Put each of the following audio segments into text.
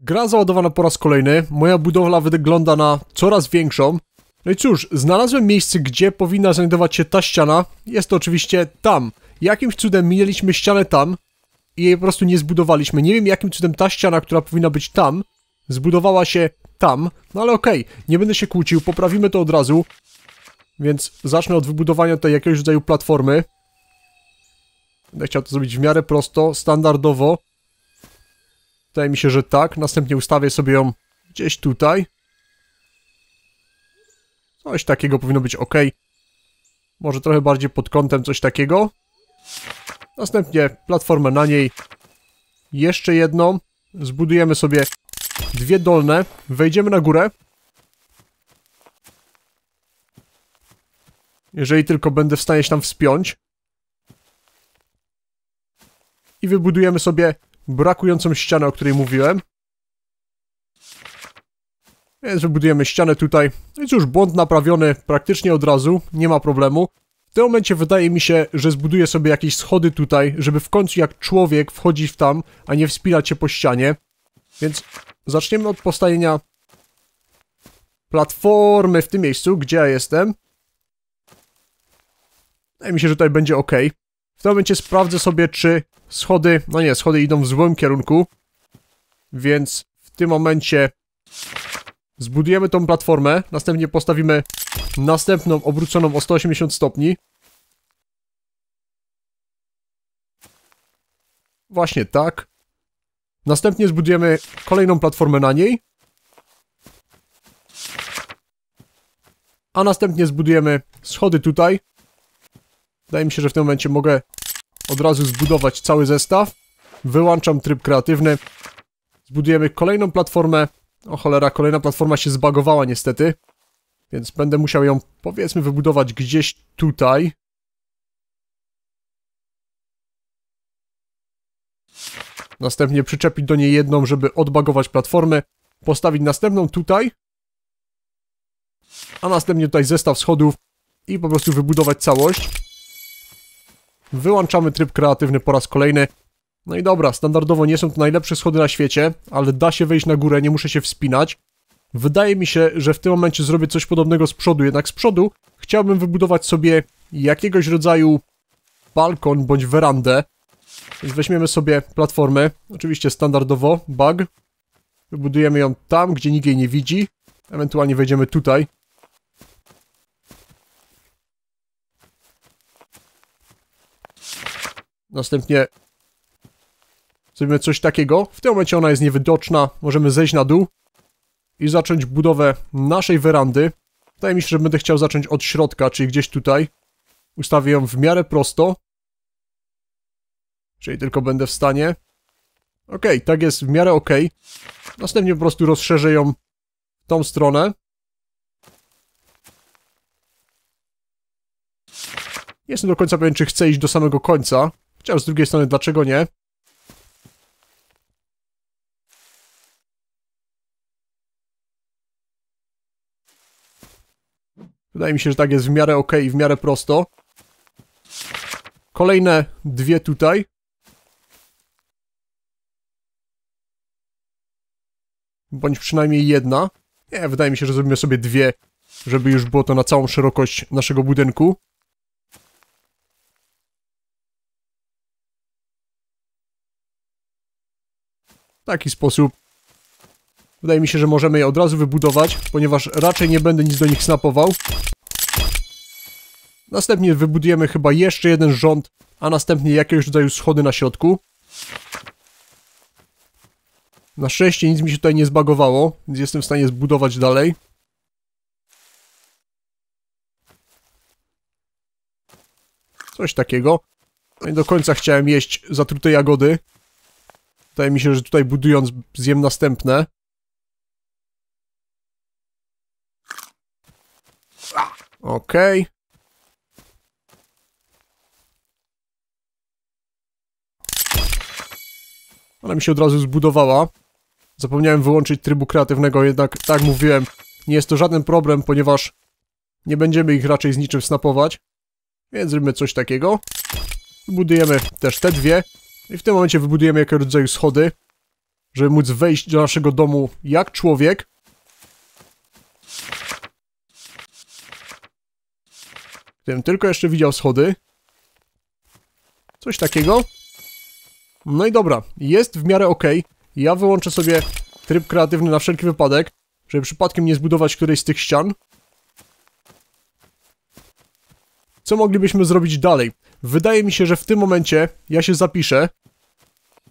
Gra załadowana po raz kolejny, moja budowla wygląda na coraz większą. No i cóż, znalazłem miejsce, gdzie powinna znajdować się ta ściana. Jest to oczywiście tam. Jakimś cudem minęliśmy ścianę tam i jej po prostu nie zbudowaliśmy. Nie wiem jakim cudem ta ściana, która powinna być tam, zbudowała się tam. No ale okej, nie będę się kłócił, poprawimy to od razu. Więc zacznę od wybudowania tutaj jakiegoś rodzaju platformy. Będę chciał to zrobić w miarę prosto, standardowo. Wydaje mi się, że tak. Następnie ustawię sobie ją gdzieś tutaj. Coś takiego powinno być ok. Może trochę bardziej pod kątem coś takiego. Następnie platformę na niej. Jeszcze jedną. Zbudujemy sobie dwie dolne. Wejdziemy na górę. Jeżeli tylko będę w stanie się tam wspiąć. I wybudujemy sobie brakującą ścianę, o której mówiłem. Więc wybudujemy ścianę tutaj. No i cóż, błąd naprawiony praktycznie od razu, nie ma problemu. W tym momencie wydaje mi się, że zbuduję sobie jakieś schody tutaj, żeby w końcu jak człowiek wchodzić w tam, a nie wspinać się po ścianie. Więc zaczniemy od postawienia platformy w tym miejscu, gdzie ja jestem. Wydaje mi się, że tutaj będzie ok. W tym momencie sprawdzę sobie, czy schody... No nie, schody idą w złym kierunku. Więc w tym momencie zbudujemy tą platformę. Następnie postawimy następną obróconą o 180 stopni. Właśnie tak. Następnie zbudujemy kolejną platformę na niej. A następnie zbudujemy schody tutaj. Wydaje mi się, że w tym momencie mogę od razu zbudować cały zestaw. Wyłączam tryb kreatywny. Zbudujemy kolejną platformę. O cholera, kolejna platforma się zbagowała niestety. Więc będę musiał ją, powiedzmy, wybudować gdzieś tutaj. Następnie przyczepić do niej jedną, żeby odbagować platformę. Postawić następną tutaj. A następnie tutaj zestaw schodów i po prostu wybudować całość. Wyłączamy tryb kreatywny po raz kolejny. No i dobra, standardowo nie są to najlepsze schody na świecie, ale da się wejść na górę, nie muszę się wspinać. Wydaje mi się, że w tym momencie zrobię coś podobnego z przodu, jednak z przodu chciałbym wybudować sobie jakiegoś rodzaju balkon bądź werandę. Więc weźmiemy sobie platformę, oczywiście standardowo, bug. Wybudujemy ją tam, gdzie nikt jej nie widzi. Ewentualnie wejdziemy tutaj. Następnie zrobimy coś takiego. W tym momencie ona jest niewidoczna. Możemy zejść na dół i zacząć budowę naszej werandy. Wydaje mi się, że będę chciał zacząć od środka, czyli gdzieś tutaj. Ustawię ją w miarę prosto. Czyli tylko będę w stanie. Ok, tak jest w miarę ok. Następnie po prostu rozszerzę ją w tą stronę. Nie jestem do końca pewien, czy chcę iść do samego końca. Chociaż z drugiej strony, dlaczego nie? Wydaje mi się, że tak jest w miarę ok i w miarę prosto. Kolejne dwie tutaj. Bądź przynajmniej jedna. Nie, wydaje mi się, że zrobimy sobie dwie, żeby już było to na całą szerokość naszego budynku. W taki sposób wydaje mi się, że możemy je od razu wybudować, ponieważ raczej nie będę nic do nich snapował. Następnie wybudujemy chyba jeszcze jeden rząd, a następnie jakiegoś rodzaju schody na środku. Na szczęście nic mi się tutaj nie zbagowało, więc jestem w stanie zbudować dalej. Coś takiego. No i do końca chciałem jeść zatrute jagody. Wydaje mi się, że tutaj budując zjem następne. Okej. Okay. Ona mi się od razu zbudowała. Zapomniałem wyłączyć trybu kreatywnego, jednak tak mówiłem, nie jest to żaden problem, ponieważ nie będziemy ich raczej z niczym snapować. Więc zrobimy coś takiego. Budujemy też te dwie. I w tym momencie wybudujemy jakiego rodzaju schody. żeby móc wejść do naszego domu jak człowiek. Gdybym tylko jeszcze widział schody. Coś takiego. No i dobra, jest w miarę ok. Ja wyłączę sobie tryb kreatywny na wszelki wypadek, żeby przypadkiem nie zbudować którejś z tych ścian. Co moglibyśmy zrobić dalej? Wydaje mi się, że w tym momencie ja się zapiszę.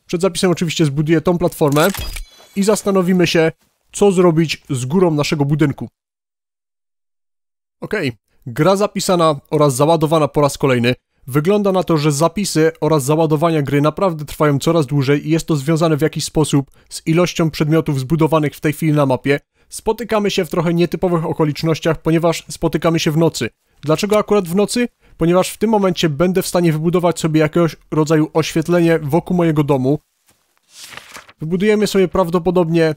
Przed zapisem oczywiście zbuduję tą platformę i zastanowimy się, co zrobić z górą naszego budynku. Ok, gra zapisana oraz załadowana po raz kolejny. Wygląda na to, że zapisy oraz załadowania gry naprawdę trwają coraz dłużej i jest to związane w jakiś sposób z ilością przedmiotów zbudowanych w tej chwili na mapie. Spotykamy się w trochę nietypowych okolicznościach, ponieważ spotykamy się w nocy. Dlaczego akurat w nocy? Ponieważ w tym momencie będę w stanie wybudować sobie jakiegoś rodzaju oświetlenie wokół mojego domu. Wybudujemy sobie prawdopodobnie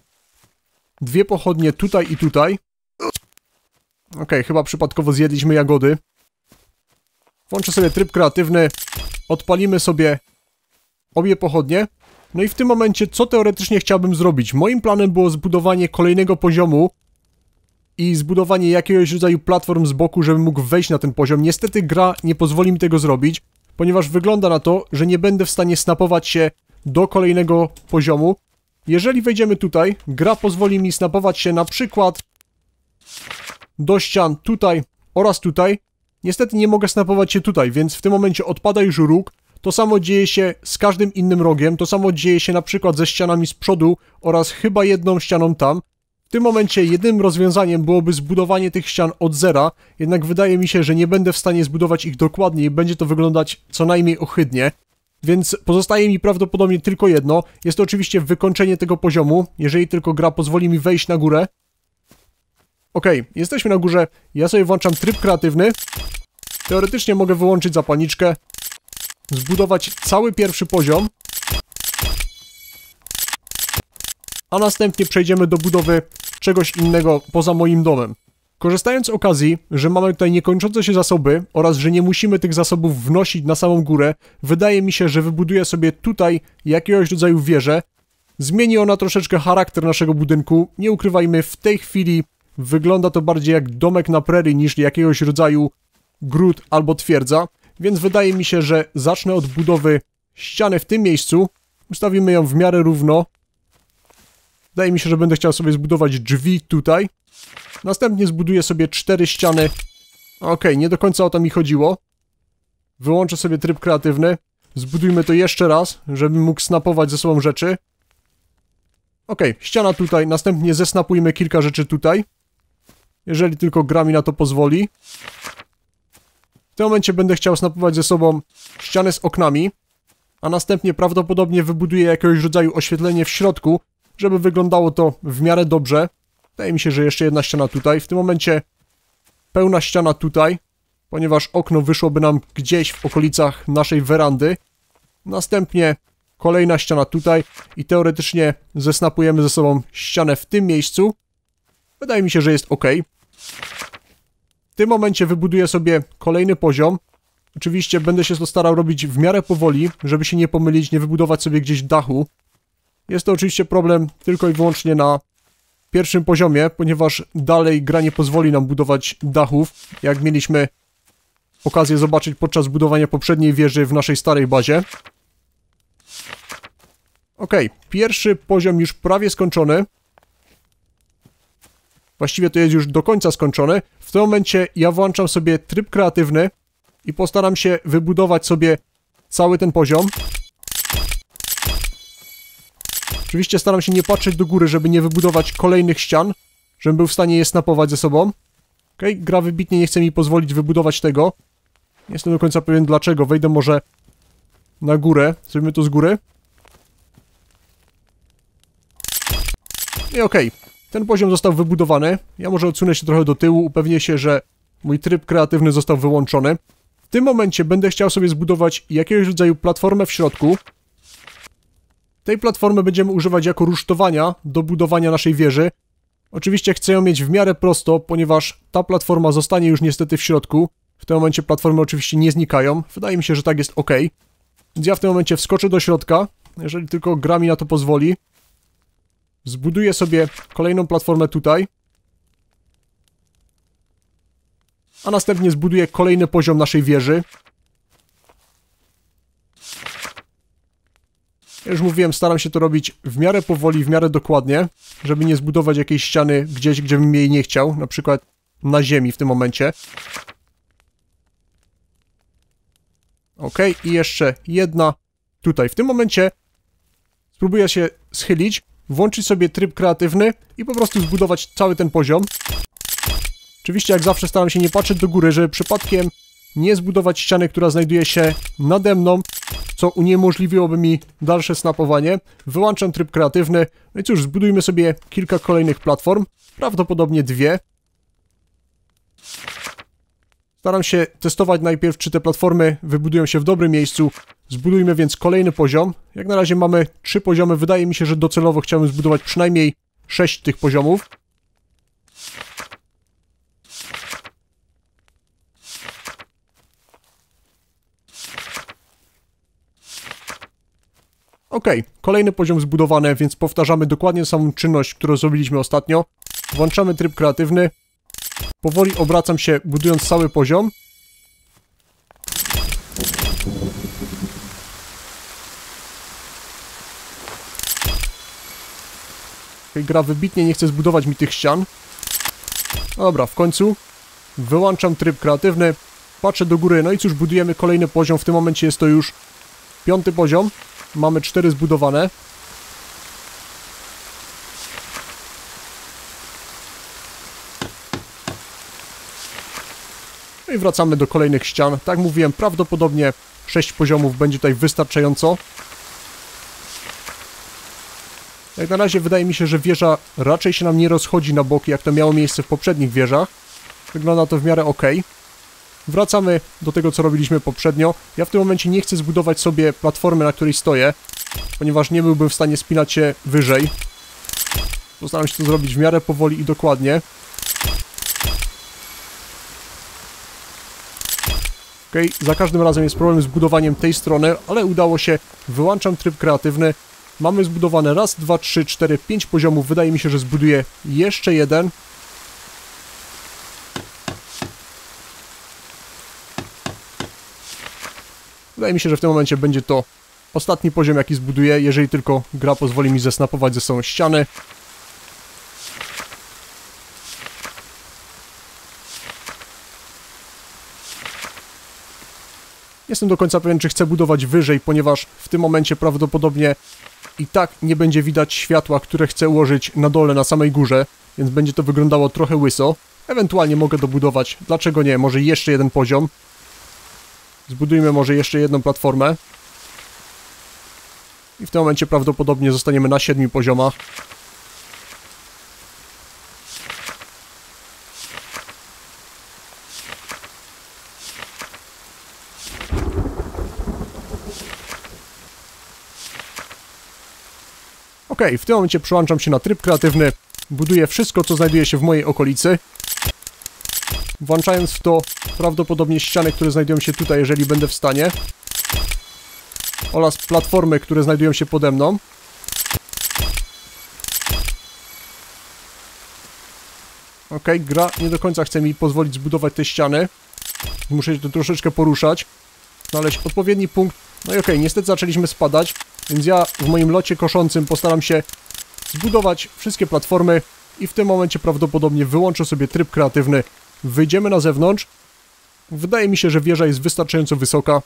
dwie pochodnie tutaj i tutaj. Okej, okay, chyba przypadkowo zjedliśmy jagody. Włączę sobie tryb kreatywny, odpalimy sobie obie pochodnie. No i w tym momencie, co teoretycznie chciałbym zrobić? Moim planem było zbudowanie kolejnego poziomu i zbudowanie jakiegoś rodzaju platform z boku, żebym mógł wejść na ten poziom. Niestety gra nie pozwoli mi tego zrobić, ponieważ wygląda na to, że nie będę w stanie snapować się do kolejnego poziomu. Jeżeli wejdziemy tutaj, gra pozwoli mi snapować się na przykład do ścian tutaj oraz tutaj, Niestety nie mogę snapować się tutaj, więc w tym momencie odpada już róg. To samo dzieje się z każdym innym rogiem, to samo dzieje się na przykład ze ścianami z przodu oraz chyba jedną ścianą tam. W tym momencie jedynym rozwiązaniem byłoby zbudowanie tych ścian od zera, jednak wydaje mi się, że nie będę w stanie zbudować ich dokładnie i będzie to wyglądać co najmniej ohydnie. Więc pozostaje mi prawdopodobnie tylko jedno, jest to oczywiście wykończenie tego poziomu, jeżeli tylko gra pozwoli mi wejść na górę. Okej, okay, jesteśmy na górze, ja sobie włączam tryb kreatywny. Teoretycznie mogę wyłączyć zapalniczkę, zbudować cały pierwszy poziom, a następnie przejdziemy do budowy czegoś innego poza moim domem. Korzystając z okazji, że mamy tutaj niekończące się zasoby oraz że nie musimy tych zasobów wnosić na samą górę, wydaje mi się, że wybuduję sobie tutaj jakiegoś rodzaju wieżę. Zmieni ona troszeczkę charakter naszego budynku. Nie ukrywajmy, w tej chwili wygląda to bardziej jak domek na prerii niż jakiegoś rodzaju gród albo twierdza, więc wydaje mi się, że zacznę od budowy ściany w tym miejscu. Ustawimy ją w miarę równo. Wydaje mi się, że będę chciał sobie zbudować drzwi tutaj. Następnie zbuduję sobie cztery ściany. Okej, okay, nie do końca o to mi chodziło. Wyłączę sobie tryb kreatywny. Zbudujmy to jeszcze raz, żebym mógł snapować ze sobą rzeczy. Okej, okay, ściana tutaj, następnie zesnapujmy kilka rzeczy tutaj. Jeżeli tylko gra mi na to pozwoli. W tym momencie będę chciał snapować ze sobą ścianę z oknami, a następnie prawdopodobnie wybuduję jakiegoś rodzaju oświetlenie w środku, żeby wyglądało to w miarę dobrze. Wydaje mi się, że jeszcze jedna ściana tutaj. W tym momencie pełna ściana tutaj, ponieważ okno wyszłoby nam gdzieś w okolicach naszej werandy. Następnie kolejna ściana tutaj i teoretycznie zesnapujemy ze sobą ścianę w tym miejscu. Wydaje mi się, że jest ok. W tym momencie wybuduję sobie kolejny poziom. Oczywiście będę się to starał robić w miarę powoli, żeby się nie pomylić, nie wybudować sobie gdzieś dachu. Jest to oczywiście problem tylko i wyłącznie na pierwszym poziomie, ponieważ dalej gra nie pozwoli nam budować dachów, jak mieliśmy okazję zobaczyć podczas budowania poprzedniej wieży w naszej starej bazie. Ok, pierwszy poziom już prawie skończony. Właściwie to jest już do końca skończone. W tym momencie ja włączam sobie tryb kreatywny i postaram się wybudować sobie cały ten poziom. Oczywiście staram się nie patrzeć do góry, żeby nie wybudować kolejnych ścian, żebym był w stanie je snapować ze sobą. Ok, gra wybitnie nie chce mi pozwolić wybudować tego. Nie jestem do końca pewien dlaczego. Wejdę może na górę. Zrobimy to z góry. I okej. Okay. Ten poziom został wybudowany. Ja może odsunę się trochę do tyłu, upewnię się, że mój tryb kreatywny został wyłączony. W tym momencie będę chciał sobie zbudować jakiegoś rodzaju platformę w środku. Tej platformy będziemy używać jako rusztowania do budowania naszej wieży. Oczywiście chcę ją mieć w miarę prosto, ponieważ ta platforma zostanie już niestety w środku. W tym momencie platformy oczywiście nie znikają. Wydaje mi się, że tak jest ok. Więc ja w tym momencie wskoczę do środka, jeżeli tylko gra mi na to pozwoli. Zbuduję sobie kolejną platformę tutaj. A następnie zbuduję kolejny poziom naszej wieży. Już mówiłem, staram się to robić w miarę powoli, w miarę dokładnie, żeby nie zbudować jakiejś ściany gdzieś, gdzie bym jej nie chciał, na przykład na ziemi w tym momencie. Ok, i jeszcze jedna tutaj. W tym momencie spróbuję się schylić, włączyć sobie tryb kreatywny i po prostu zbudować cały ten poziom. Oczywiście jak zawsze staram się nie patrzeć do góry, żeby przypadkiem nie zbudować ściany, która znajduje się nade mną, co uniemożliwiłoby mi dalsze snapowanie. Wyłączam tryb kreatywny. No i cóż, zbudujmy sobie kilka kolejnych platform, prawdopodobnie dwie. Staram się testować najpierw, czy te platformy wybudują się w dobrym miejscu. Zbudujmy więc kolejny poziom. Jak na razie mamy trzy poziomy. Wydaje mi się, że docelowo chciałbym zbudować przynajmniej sześć tych poziomów. Ok, kolejny poziom zbudowany, więc powtarzamy dokładnie samą czynność, którą zrobiliśmy ostatnio. Włączamy tryb kreatywny. Powoli obracam się, budując cały poziom. Okay, gra wybitnie nie chce zbudować mi tych ścian. Dobra, w końcu wyłączam tryb kreatywny, patrzę do góry, no i cóż, budujemy kolejny poziom, w tym momencie jest to już piąty poziom. Mamy cztery zbudowane. No i wracamy do kolejnych ścian. Tak mówiłem, prawdopodobnie 6 poziomów będzie tutaj wystarczająco. Jak na razie wydaje mi się, że wieża raczej się nam nie rozchodzi na boki, jak to miało miejsce w poprzednich wieżach. Wygląda to w miarę ok. Wracamy do tego, co robiliśmy poprzednio. Ja w tym momencie nie chcę zbudować sobie platformy, na której stoję, ponieważ nie byłbym w stanie spinać się wyżej. Postaram się to zrobić w miarę powoli i dokładnie. Ok, za każdym razem jest problem z budowaniem tej strony, ale udało się. Wyłączam tryb kreatywny. Mamy zbudowane raz, dwa, trzy, cztery, pięć poziomów. Wydaje mi się, że zbuduję jeszcze jeden. Wydaje mi się, że w tym momencie będzie to ostatni poziom, jaki zbuduję, jeżeli tylko gra pozwoli mi zesnapować ze sobą ściany. Jestem do końca pewien, czy chcę budować wyżej, ponieważ w tym momencie prawdopodobnie i tak nie będzie widać światła, które chcę ułożyć na dole, na samej górze, więc będzie to wyglądało trochę łyso. Ewentualnie mogę dobudować, dlaczego nie, może jeszcze jeden poziom. Zbudujmy może jeszcze jedną platformę. I w tym momencie prawdopodobnie zostaniemy na siedmiu poziomach. Ok, w tym momencie przełączam się na tryb kreatywny, buduję wszystko, co znajduje się w mojej okolicy, włączając w to prawdopodobnie ściany, które znajdują się tutaj, jeżeli będę w stanie, oraz platformy, które znajdują się pode mną. Ok, gra nie do końca chce mi pozwolić zbudować te ściany. Muszę się to troszeczkę poruszać, znaleźć odpowiedni punkt. No i ok, niestety zaczęliśmy spadać, więc ja w moim locie koszącym postaram się zbudować wszystkie platformy i w tym momencie prawdopodobnie wyłączę sobie tryb kreatywny. Wyjdziemy na zewnątrz. Wydaje mi się, że wieża jest wystarczająco wysoka.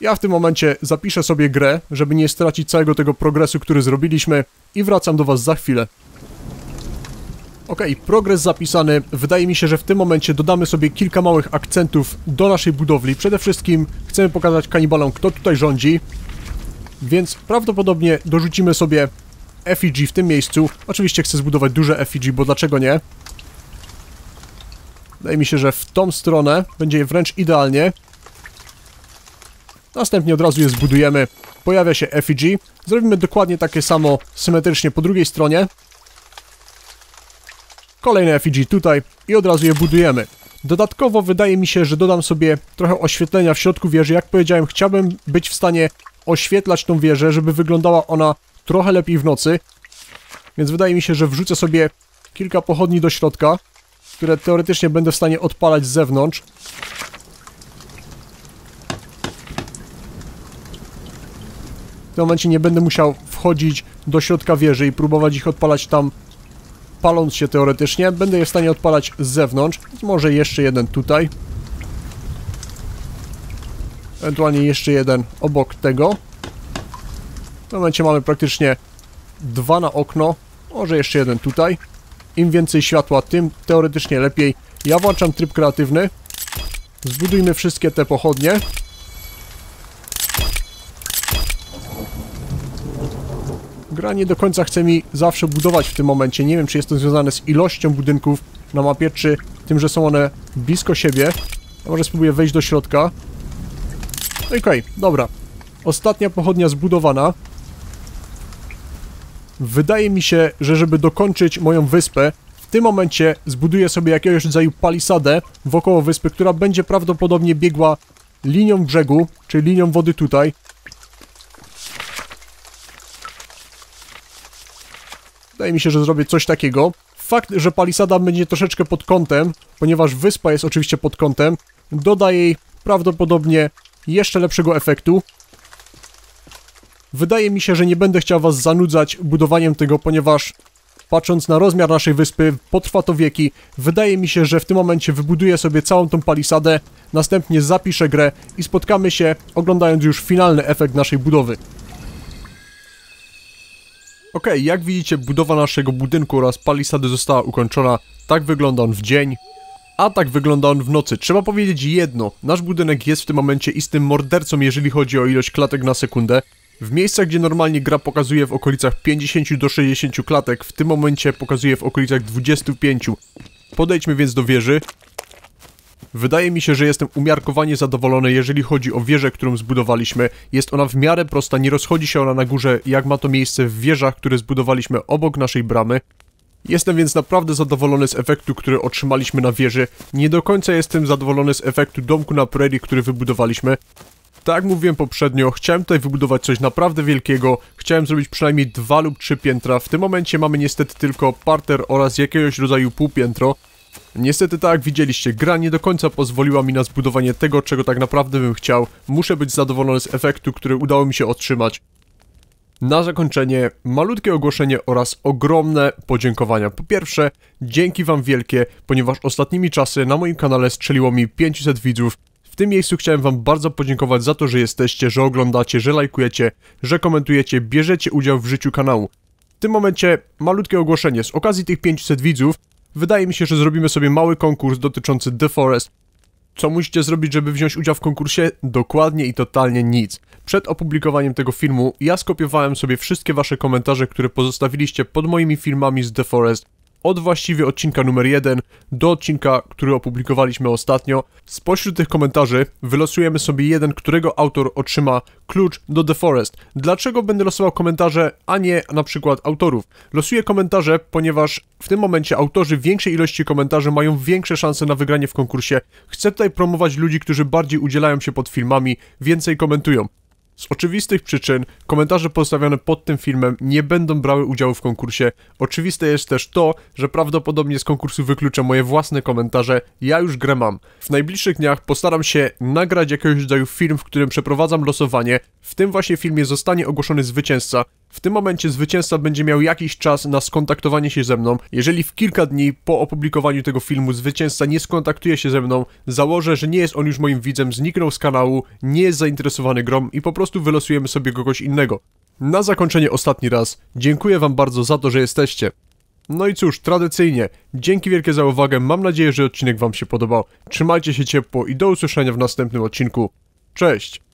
Ja w tym momencie zapiszę sobie grę, żeby nie stracić całego tego progresu, który zrobiliśmy i wracam do Was za chwilę. Ok, progres zapisany. Wydaje mi się, że w tym momencie dodamy sobie kilka małych akcentów do naszej budowli. Przede wszystkim chcemy pokazać kanibalom, kto tutaj rządzi. Więc prawdopodobnie dorzucimy sobie effigy w tym miejscu. Oczywiście chcę zbudować duże effigy, bo dlaczego nie? Wydaje mi się, że w tą stronę będzie wręcz idealnie. Następnie od razu je zbudujemy. Pojawia się effigy. Zrobimy dokładnie takie samo symetrycznie po drugiej stronie. Kolejne effigy tutaj i od razu je budujemy. Dodatkowo wydaje mi się, że dodam sobie trochę oświetlenia w środku wieży. Jak powiedziałem, chciałbym być w stanie oświetlać tą wieżę, żeby wyglądała ona trochę lepiej w nocy. Więc wydaje mi się, że wrzucę sobie kilka pochodni do środka, które teoretycznie będę w stanie odpalać z zewnątrz. W tym momencie nie będę musiał wchodzić do środka wieży i próbować ich odpalać tam paląc się teoretycznie. Będę je w stanie odpalać z zewnątrz. Może jeszcze jeden tutaj. Ewentualnie jeszcze jeden obok tego. Tym momencie mamy praktycznie dwa na okno. Może jeszcze jeden tutaj. Im więcej światła, tym teoretycznie lepiej. Ja włączam tryb kreatywny. Zbudujmy wszystkie te pochodnie. Gra nie do końca chce mi zawsze budować w tym momencie. Nie wiem, czy jest to związane z ilością budynków na mapie, czy tym, że są one blisko siebie. Może spróbuję wejść do środka. Okej, okay, dobra. Ostatnia pochodnia zbudowana. Wydaje mi się, że żeby dokończyć moją wyspę, w tym momencie zbuduję sobie jakiegoś rodzaju palisadę wokoło wyspy, która będzie prawdopodobnie biegła linią brzegu, czyli linią wody tutaj. Wydaje mi się, że zrobię coś takiego. Fakt, że palisada będzie troszeczkę pod kątem, ponieważ wyspa jest oczywiście pod kątem, doda jej prawdopodobnie jeszcze lepszego efektu. Wydaje mi się, że nie będę chciał was zanudzać budowaniem tego, ponieważ patrząc na rozmiar naszej wyspy, potrwa to wieki. Wydaje mi się, że w tym momencie wybuduję sobie całą tą palisadę, następnie zapiszę grę i spotkamy się oglądając już finalny efekt naszej budowy. Ok, jak widzicie budowa naszego budynku oraz palisady została ukończona. Tak wygląda on w dzień. A tak wygląda on w nocy. Trzeba powiedzieć jedno, nasz budynek jest w tym momencie istym mordercą, jeżeli chodzi o ilość klatek na sekundę. W miejscach, gdzie normalnie gra pokazuje w okolicach 50 do 60 klatek, w tym momencie pokazuje w okolicach 25. Podejdźmy więc do wieży. Wydaje mi się, że jestem umiarkowanie zadowolony, jeżeli chodzi o wieżę, którą zbudowaliśmy. Jest ona w miarę prosta, nie rozchodzi się ona na górze, jak ma to miejsce w wieżach, które zbudowaliśmy obok naszej bramy. Jestem więc naprawdę zadowolony z efektu, który otrzymaliśmy na wieży. Nie do końca jestem zadowolony z efektu domku na prairie, który wybudowaliśmy. Tak jak mówiłem poprzednio, chciałem tutaj wybudować coś naprawdę wielkiego, chciałem zrobić przynajmniej dwa lub trzy piętra, w tym momencie mamy niestety tylko parter oraz jakiegoś rodzaju półpiętro. Niestety tak jak widzieliście, gra nie do końca pozwoliła mi na zbudowanie tego, czego tak naprawdę bym chciał. Muszę być zadowolony z efektu, który udało mi się otrzymać. Na zakończenie malutkie ogłoszenie oraz ogromne podziękowania. Po pierwsze, dzięki wam wielkie, ponieważ ostatnimi czasy na moim kanale strzeliło mi 500 widzów. W tym miejscu chciałem wam bardzo podziękować za to, że jesteście, że oglądacie, że lajkujecie, że komentujecie, bierzecie udział w życiu kanału. W tym momencie malutkie ogłoszenie. Z okazji tych 500 widzów wydaje mi się, że zrobimy sobie mały konkurs dotyczący The Forest. Co musicie zrobić, żeby wziąć udział w konkursie? Dokładnie i totalnie nic. Przed opublikowaniem tego filmu ja skopiowałem sobie wszystkie wasze komentarze, które pozostawiliście pod moimi filmami z The Forest od właściwie odcinka numer 1 do odcinka, który opublikowaliśmy ostatnio. Spośród tych komentarzy wylosujemy sobie jeden, którego autor otrzyma klucz do The Forest. Dlaczego będę losował komentarze, a nie na przykład autorów? Losuję komentarze, ponieważ w tym momencie autorzy większej ilości komentarzy mają większe szanse na wygranie w konkursie. Chcę tutaj promować ludzi, którzy bardziej udzielają się pod filmami, więcej komentują. Z oczywistych przyczyn komentarze postawione pod tym filmem nie będą brały udziału w konkursie. Oczywiste jest też to, że prawdopodobnie z konkursu wykluczę moje własne komentarze, ja już grę mam. W najbliższych dniach postaram się nagrać jakiegoś rodzaju film, w którym przeprowadzam losowanie. W tym właśnie filmie zostanie ogłoszony zwycięzca. W tym momencie zwycięzca będzie miał jakiś czas na skontaktowanie się ze mną. Jeżeli w kilka dni po opublikowaniu tego filmu zwycięzca nie skontaktuje się ze mną, założę, że nie jest on już moim widzem, zniknął z kanału, nie jest zainteresowany grom i po prostu wylosujemy sobie kogoś innego. Na zakończenie ostatni raz, dziękuję wam bardzo za to, że jesteście. No i cóż, tradycyjnie, dzięki wielkie za uwagę, mam nadzieję, że odcinek wam się podobał. Trzymajcie się ciepło i do usłyszenia w następnym odcinku. Cześć!